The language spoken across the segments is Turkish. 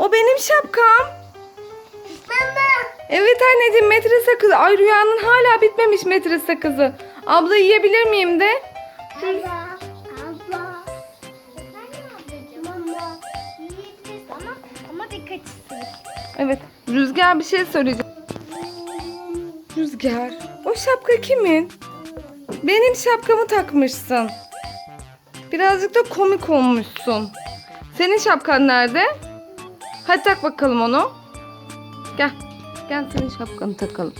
O benim şapkam. Baba. Evet anneciğim metre sakızı. Ay rüyanın hala bitmemiş metre sakızı. Abla yiyebilir miyim de? Abla. Abla. Mama. Ama, ama dikkat. Evet. Rüzgar bir şey söyleyeceğim. Rüzgar. O şapka kimin? Benim şapkamı takmışsın. Birazcık da komik olmuşsun. Senin şapkan nerede? Hadi tak bakalım onu. Gel. Gel senin şapkanı takalım.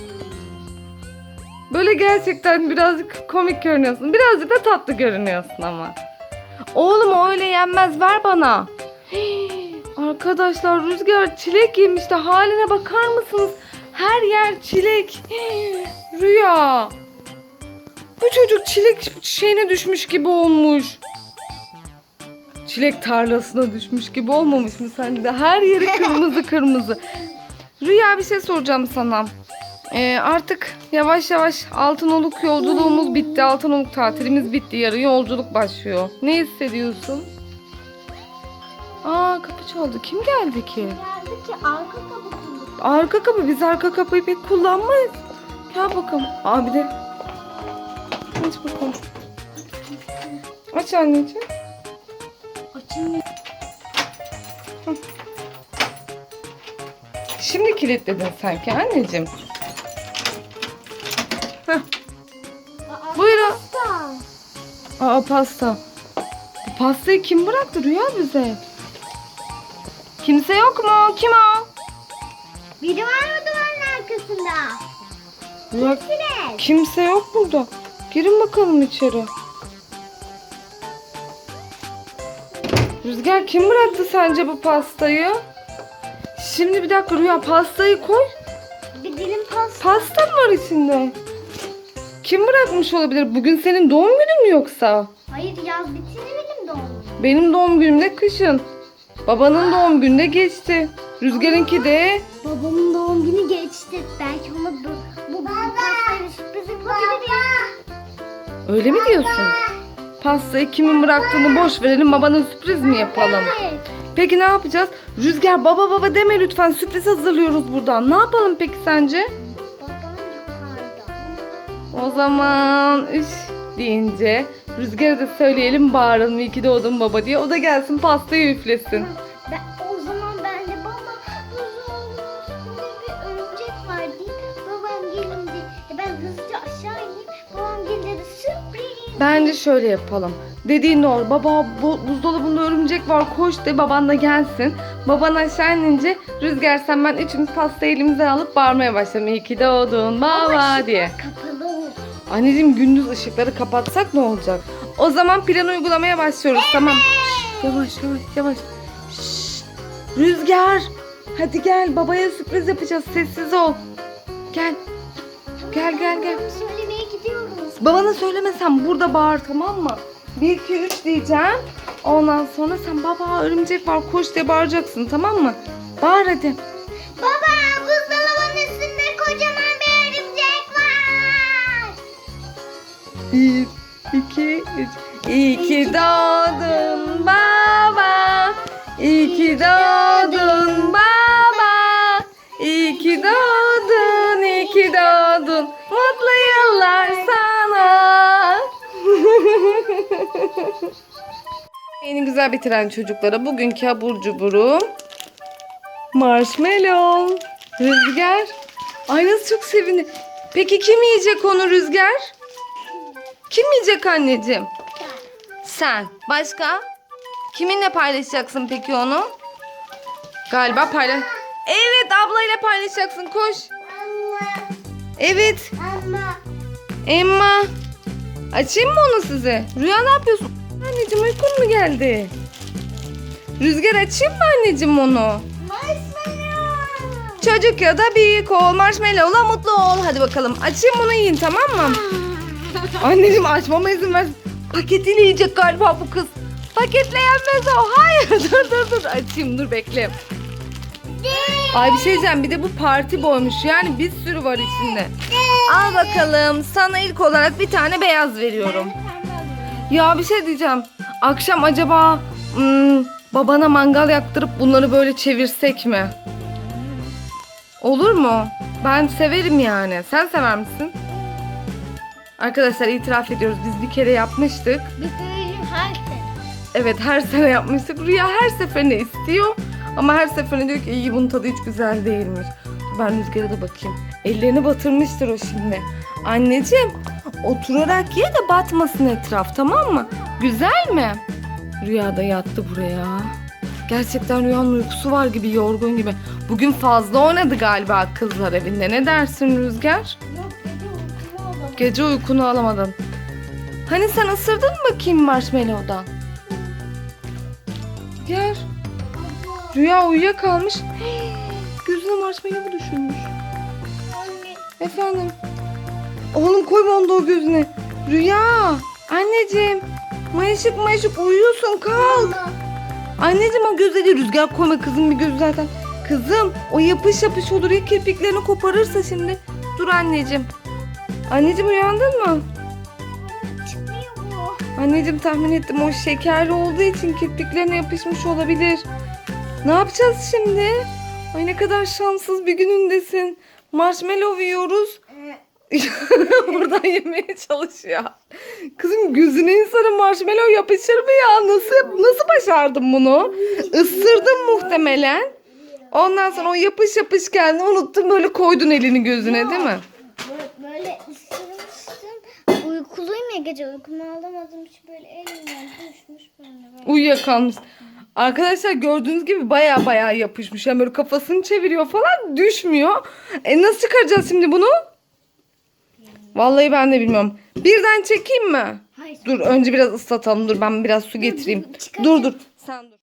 Böyle gerçekten birazcık komik görünüyorsun. Birazcık da tatlı görünüyorsun ama. Oğlum öyle yenmez ver bana. Arkadaşlar Rüzgar çilek yemiş de haline bakar mısınız? Her yer çilek. Rüya. Bu çocuk çilek şeyine düşmüş gibi olmuş. Çilek tarlasına düşmüş gibi olmamış mı sence de? Her yeri kırmızı kırmızı. Rüya bir şey soracağım sana. Ee, artık yavaş yavaş Altınoluk yolculuğumuz bitti. Altınoluk tatilimiz bitti. Yarın yolculuk başlıyor. Ne hissediyorsun? Aa kapı çaldı. Kim geldi ki? Geldi ki arka kapısında. Arka kapı. Biz arka kapıyı pek kullanmayız. Gel bakalım. Aa bir de. Aç bakalım. Aç anneciğim. Şimdi kilitledin sanki anneciğim. Heh. Buyurun. Aa pasta. Bu pastayı kim bıraktı Rüya bize? Kimse yok mu? Kim o? Biri var mı duvarın arkasında? Kimsiniz? kimse yok burada. Girin bakalım içeri. Rüzgar kim bıraktı sence bu pastayı? Şimdi bir dakika Rüya pastayı koy. Bir dilim pasta. Pasta mı var içinde? Kim bırakmış olabilir? Bugün senin doğum günün mü yoksa? Hayır yaz bitince benim doğum. Benim doğum günüm de kışın. Babanın doğum günü de geçti. Rüzgar'ınki de Babamın doğum günü geçti. Belki ona bu, bu, bu pastayı bir sürpriz yapabilir ya. öyle mi diyorsun? Pastayı kimin bıraktığını boş verelim babana sürpriz mi yapalım? Peki ne yapacağız? Rüzgar baba baba deme lütfen sürpriz hazırlıyoruz buradan. Ne yapalım peki sence? O zaman üç deyince Rüzgar'a da söyleyelim bağıralım iyi ki doğdun baba diye. O da gelsin pastayı üflesin. Bence şöyle yapalım. Dediğin doğru. Baba bu, buzdolabında örümcek var koş de baban da gelsin. Baban aşağı inince Rüzgar sen ben üçümüz pastayı elimizden alıp bağırmaya başlayalım. İyi ki doğdun baba diye. Kapalı. Anneciğim gündüz ışıkları kapatsak ne olacak? O zaman plan uygulamaya başlıyoruz tamam. Şşş, yavaş yavaş yavaş. Şşş, Rüzgar. Hadi gel babaya sürpriz yapacağız sessiz ol. Gel. Gel gel gel. Gidiyoruz. Babana söylemesen burada bağır tamam mı? 1 2 3 diyeceğim. Ondan sonra sen baba örümcek var koş diye bağıracaksın tamam mı? Bağır hadi. Baba buzdolabının üstünde kocaman bir örümcek var. 1 2 3 İyi ki doğdun Yeni güzel bitiren çocuklara bugünkü abur cuburum marshmallow. Rüzgar. Ay nasıl çok sevindi. Peki kim yiyecek onu Rüzgar? Kim yiyecek anneciğim? Sen. Başka? Kiminle paylaşacaksın peki onu? Galiba paylaş... Evet ablayla paylaşacaksın koş. Evet Anne. Emma. Açayım mı onu size? Rüya ne yapıyorsun? Anneciğim uykun mu geldi? Rüzgar açayım mı anneciğim onu? Marshmallow. Çocuk ya da büyük ol, marshmallow'la mutlu ol. Hadi bakalım. Açayım bunu yiyin tamam mı? Anneciğim açmama izin ver. Paketiyle yiyecek galiba bu kız. Paketle yenmez o. Hayır dur dur dur. Açayım dur bekle. Ay bir şey diyeceğim bir de bu parti boymuş. Yani bir sürü var içinde. Al bakalım. Sana ilk olarak bir tane beyaz veriyorum. Ya bir şey diyeceğim. Akşam acaba hmm, babana mangal yaktırıp bunları böyle çevirsek mi? Olur mu? Ben severim yani. Sen sever misin? Arkadaşlar itiraf ediyoruz. Biz bir kere yapmıştık. Söyleyeyim her sene. Evet her sene yapmıştık. Rüya her seferinde istiyor. Ama her seferinde diyor ki iyi bunun tadı hiç güzel değilmiş. Ben Rüzgar'a da bakayım. Ellerini batırmıştır o şimdi. Anneciğim oturarak ye de batmasın etraf tamam mı? Güzel mi? Rüya da yattı buraya. Gerçekten Rüya'nın uykusu var gibi yorgun gibi. Bugün fazla oynadı galiba kızlar evinde. Ne dersin Rüzgar? Yok. Gece uykunu alamadın. Hani sen ısırdın mı bakayım marshmallow'dan? Gel. Rüya uyuyakalmış. Gözüne marshmallow düşürmüş. Anne. Efendim. Oğlum koyma onu da o gözüne. Rüya. Anneciğim. Mayışık mayışık uyuyorsun kalk. Anneciğim o göze değil rüzgar koyma kızım bir gözü zaten. Kızım o yapış yapış olur ya kirpiklerini koparırsa şimdi. Dur anneciğim. Anneciğim uyandın mı? Çıkmıyor bu. Anneciğim tahmin ettim o şekerli olduğu için kirpiklerine yapışmış olabilir. Ne yapacağız şimdi? Ay ne kadar şanssız bir günündesin. Marshmallow yiyoruz. Buradan yemeye çalışıyor. Kızım gözüne insanın marshmallow yapışır mı ya? Nasıl nasıl başardın bunu? Isırdın muhtemelen. Ondan sonra o yapış yapış geldi unuttun böyle koydun elini gözüne değil mi? Böyle, ısırmıştım. Uykuluyum ya gece uykumu alamadım. Hiç böyle elimden düşmüş. Uyuyakalmış. Arkadaşlar gördüğünüz gibi baya baya yapışmış. Yani böyle kafasını çeviriyor falan düşmüyor. E nasıl çıkaracağız şimdi bunu? Vallahi ben de bilmiyorum. Birden çekeyim mi? Hayır. Dur önce biraz ıslatalım. Dur ben biraz su getireyim. Dur dur. Sen dur.